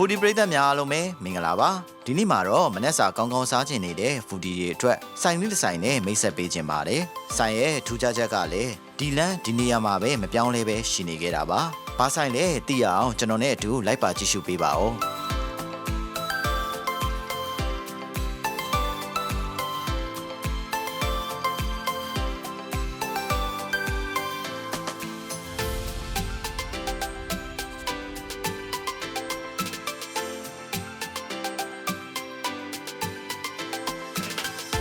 ဖူဒီပရိသတ်များအားလုံးပဲမင်္ဂလာပါဒီနေ့မှာတော့မနက်စာကောင်းကောင်းစားခြင်းနေတဲ့ဖူဒီတွေအတွက်ဆိုင်လေးတစ်ဆိုင်နဲ့မိတ်ဆက်ပေးခြင်းပါတယ်ဆိုင်ရဲ့ထူးခြားချက်ကလည်း ဒီလန်ဒီနေရာမှာပဲမပြောင်းလဲပဲရှိနေခဲ့တာပါဘာဆိုင်လဲသိရအောင်ကျွန်တော်နဲ့အတူလိုက်ပါကြည့်ရှုပေးပါဦး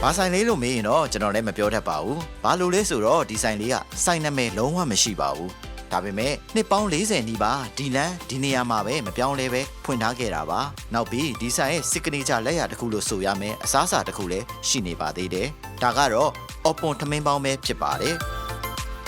ဘာဆိုင်လေးလို့မေးရင်တော့ကျွန်တော်လည်းမပြောတတ်ပါဘူး။ဘာလို့လဲဆိုတော့ဒီဆိုင်လေးကဆိုင်နာမည်လုံးဝမရှိပါဘူး။ဒါပေမဲ့နှစ်ပေါင်း40နီးပါဒီလန်ဒီနေရာမှာပဲမပြောင်းလဲပဲဖွင့်ထားခဲ့တာပါ။နောက်ပြီးဒီဆိုင်ရဲ့ signature လက်ရာတစ်ခုလို့ဆိုရမယ်အစားအစာတစ်ခုလည်းရှိနေပါသေးတယ်။ဒါကတော့ open ထမင်းပေါင်းပဲဖြစ်ပါတယ်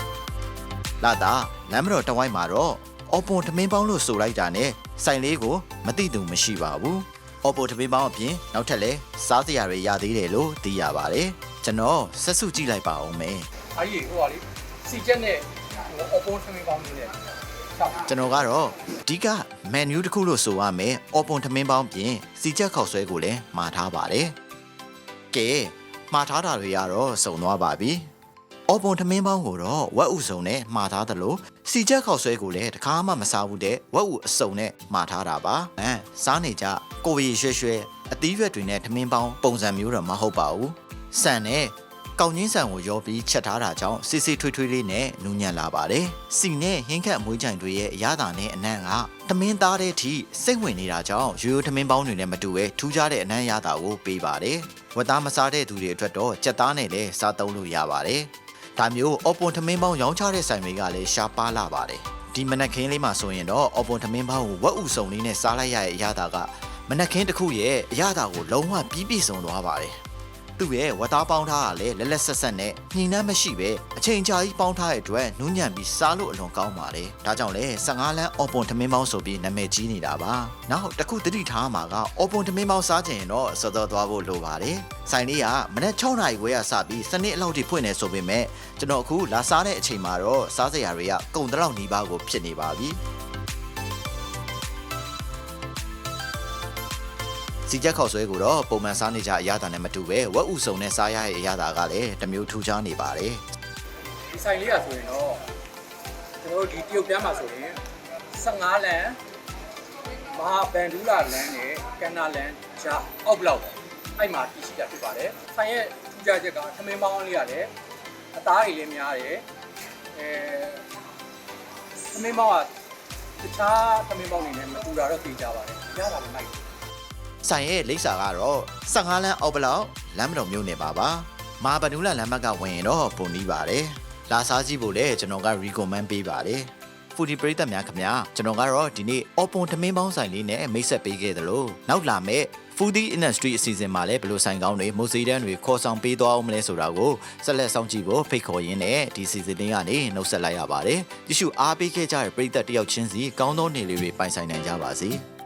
။လာတာလမ်းမတော်တဝိုင်းမှာတော့ open ထမင်းပေါင်းလို့ဆိုလိုက်တာနဲ့ဆိုင်လေးကိုမသိသူမရှိပါဘူး။ Oppo တပင်းပေါင်းအပြင်နောက်ထပ်လည်းစားစရာတွေရသေးတယ်လို့သိရပါတယ်ကျွန်တော်ဆက်စုကြည့်လိုက်ပါဦးမယ်အားကြီးဟိုပါလေစီချက်နဲ့ဟိုအပေါ်ထမင်းပေါင်းနေတယ်ချောက်ကျွန်တော်ကတော့အဓိက menu တစ်ခုလို့ဆိုရမယ် Oppo ထမင်းပေါင်းပြင်စီချက်ခောက်ဆွဲကိုလည်းမှာထားပါတယ်ကဲမှာထားတာတွေကတော့စုံသွားပါပြီ Oppo ထမင်းပေါင်းကိုတော့ဝက်ဥစုံနဲ့မှာထားသလိုစီချက်ခောက်ဆွဲကိုလည်းတခါမှမစားဘူးတဲ့ဝက်ဥအစုံနဲ့မှာထားတာပါအဲစားနေကြကိုရီရွှဲရွှဲအသီးရွက်တွေနဲ့ထမင်းပေါင်းပုံစံမျိုးတော့မဟုတ်ပါဘူးဆန်နဲ့ကောင်းချင်းဆန်ကိုရောပြီးချက်ထားတာကြောင့်စစ်စစ်ထွေးထွေးလေးနဲ့နူးညံ့လာပါတယ်။စီနဲ့ဟင်းခတ်အမွေးကြိုင်တွေရဲ့အရသာနဲ့အနံ့ကတမင်းသားတဲ့အထိစိတ်ဝင်နေတာကြောင့်ရိုးရိုးတမင်းပေါင်းတွေနဲ့မတူပဲထူးခြားတဲ့အနံ့ရတာကိုပေးပါတယ်။ဝတ်သားမစားတဲ့သူတွေအတွက်တော့ကြက်သားနဲ့လည်းစားသုံးလို့ရပါတယ်။ ဒါမျိုးအော်ပွန်ထမင်းပေါင်းရောင်းချတဲ့ဆိုင်တွေကလည်းရှားပါလာပါတယ်။ဒီမနက်ခင်းလေးမှာဆိုရင်တော့အော်ပွန်ထမင်းပေါင်းကိုဝက်ဥစုံလေးနဲ့စားလိုက်ရတဲ့အရသာကမနက်ခင်းတစ်ခုရဲ့အရသာကိုလုံးဝပြီးပြည့်စုံသွားပါတယ်။ သူ့ရဲ့ဝတ်သားပေါင်းထားတာလည်းလက်လက်ဆက်ဆက်နဲ့ညှိနှမ်းမရှိပဲအချိန်ကြာကြီးပေါင်းထားတဲ့အတွက်နူးညံ့ပြီးစားလို့အလွန်ကောင်းပါလေဒါကြောင့်လဲ15လမ်းအော်ပွန်ထမင်းပေါင်းဆိုပြီးနာမည်ကြီးနေတာပါနောက်တစ်ခုသတိထားမှာကအော်ပွန်ထမင်းပေါင်းစားချင်ရင်တော့စောစောသွားဖို့လိုပါတယ်ဆိုင်လေးကမနက်6နာရီခွဲကစပြီးစနစ်အလောက်ထိဖွင့်နေဆိုပေမဲ့ကျွန်တော်အခုလာစားတဲ့အချိန်မှာတော့စားစရာတွေကကုန်တလောက်နီးပါးကိုဖြစ်နေပါပြီ စီချက်ခောက်ဆွဲကိုတော့ပုံမှန်စားနေကြအရသာနဲ့မတူပဲဝက်ဥစုံနဲ့စားရတဲ့အရသာကလည်းတစ်မျိုးထူးခြားနေပါတယ်ဒီဆိုင်လေးကဆိုရင်တော့ကျွန်တော်တို့ဒီတရုတ်တန်းမှာဆိုရင်15လမ်းမဟာဘန်ဒူလာလမ်းနဲ့ကန်နာလမ်းဂျာအောက်ဘလောက်အဲ့မှာတည်ရှိတာဖြစ်ပါတယ်ဆိုင်ရဲ့ထူးခြားချက်ကထမင်းပေါင်းလေးကလည်းအသားတွေလည်းများတယ်အဲထမင်းပေါင်းကတခြားထမင်းပေါင်းတွေနဲ့မတူတာတော့သိကြပါတယ်ရတာလည်းမိုက်တယ် ဆိုင်ရဲ့လိပ်စာကတော့15လမ်းအောက်ဘလောက်လမ်းမတော်မြို့နယ်ပါပါမာဘနူးလာလမ်းမကဝင်ရင်တော့ပုံနီးပါတယ်လာစားကြည့်ဖို့လည်းကျွန်တော်က recommend ပေးပါတယ်ဖူဒီပရိသတ်များခင်ဗျာကျွန်တော်ကတော့ဒီနေ့ open ထမင်းပေါင်းဆိုင်လေးနဲ့မိတ်ဆက်ပေးခဲ့သလိုနောက်လာမဲ့ Foodie Industry အစီအစဉ်မှာလည်းဘယ်လိုဆိုင်ကောင်းတွေမိုစီဒန်တွေခေါ်ဆောင်ပေးသွားအောင်မလဲဆိုတာကိုဆက်လက်စောင့်ကြည့်ဖို့ဖိတ်ခေါ်ရင်းနဲ့ဒီစီစဉ်လေးကနေနှုတ်ဆက်လိုက်ရပါတယ်။ကြည့်ရှုအားပေးခဲ့ကြတဲ့ပရိသတ်တယောက်ချင်းစီကောင်းသောနေလေးတွေပိုင်ဆိုင်နိုင်ကြပါစေ။